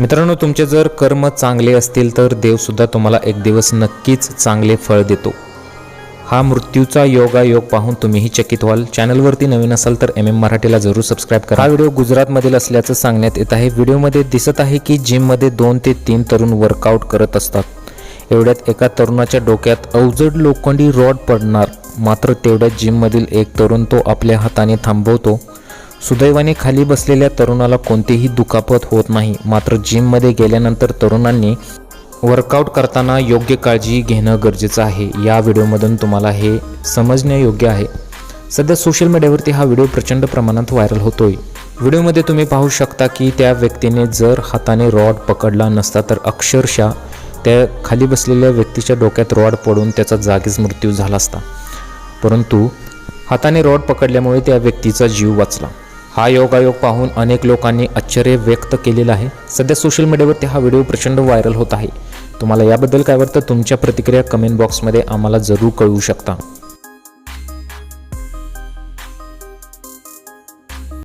मित्रांनो तुमचे जर कर्म चांगले असतील तर देवसुद्धा तुम्हाला एक दिवस नक्कीच चांगले फळ देतो. हा मृत्यूचा योगायोग पाहून तुम्हीही चकित व्हाल. चॅनलवरती नवीन असाल तर एम एम मराठीला जरूर सबस्क्राईब करा. हा व्हिडिओ गुजरातमधील असल्याचं सांगण्यात येत आहे. व्हिडिओमध्ये दिसत आहे की जिममध्ये दोन ते तीन तरुण वर्कआउट करत असतात. एवढ्यात एका तरुणाच्या डोक्यात अवजड लोखंडी रॉड पडणार. मात्र तेवढ्यात जिममधील एक तरुण तो आपल्या हाताने थांबवतो. सुदैवाने खाली बसलेल्या तरुणाला कोणतीही दुखापत होत नाही. मात्र जिममध्ये गेल्यानंतर तरुणांनी वर्कआउट करताना योग्य काळजी घेणं गरजेचं आहे. या व्हिडिओमधून तुम्हाला हे समजण्यायोग्य आहे. सध्या सोशल मीडियावरती हा व्हिडिओ प्रचंड प्रमाणात व्हायरल होतोय. व्हिडिओमध्ये तुम्ही पाहू शकता की त्या व्यक्तीने जर हाताने रॉड पकडला नसता तर अक्षरशः त्या खाली बसलेल्या व्यक्तीच्या डोक्यात रॉड पडून त्याचा जागीच मृत्यू झाला असता. परंतु हाताने रॉड पकडल्यामुळे त्या व्यक्तीचा जीव वाचला. हा योगायोग पाहून अनेक लोकांनी आश्चर्य व्यक्त केलेलं आहे. सध्या सोशल मीडियावरती हा व्हिडिओ प्रचंड व्हायरल होत आहे. तुम्हाला याबद्दल काय वाटतं? तुमच्या प्रतिक्रिया कमेंट बॉक्समध्ये आम्हाला जरूर कळवू शकता.